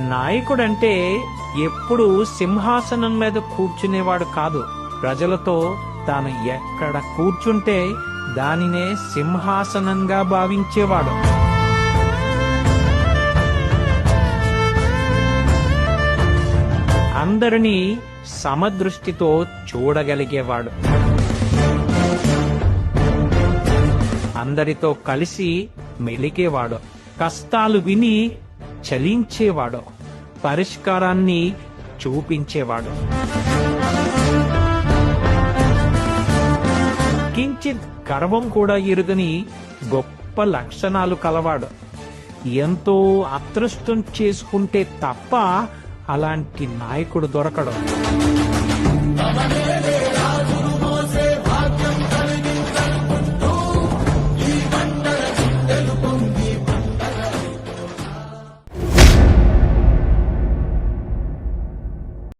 నాయకుడంటే ఎప్పుడు సింహాసనం మీద కూర్చునేవాడు కాదు. ప్రజలతో తాను ఎక్కడ కూర్చుంటే దానినే సింహాసనంగా భావించేవాడు. అందరినీ సమదృష్టితో చూడగలిగేవాడు. అందరితో కలిసి మెలిగేవాడు. కష్టాలు విని చలించేవాడు పరిష్కారాన్ని చూపించేవాడు. కించిత్ గర్వం కూడా ఎరుగని గొప్ప లక్షణాలు కలవాడు. ఎంతో అదృష్టం చేసుకుంటే తప్ప అలాంటి నాయకుడు దొరకడు.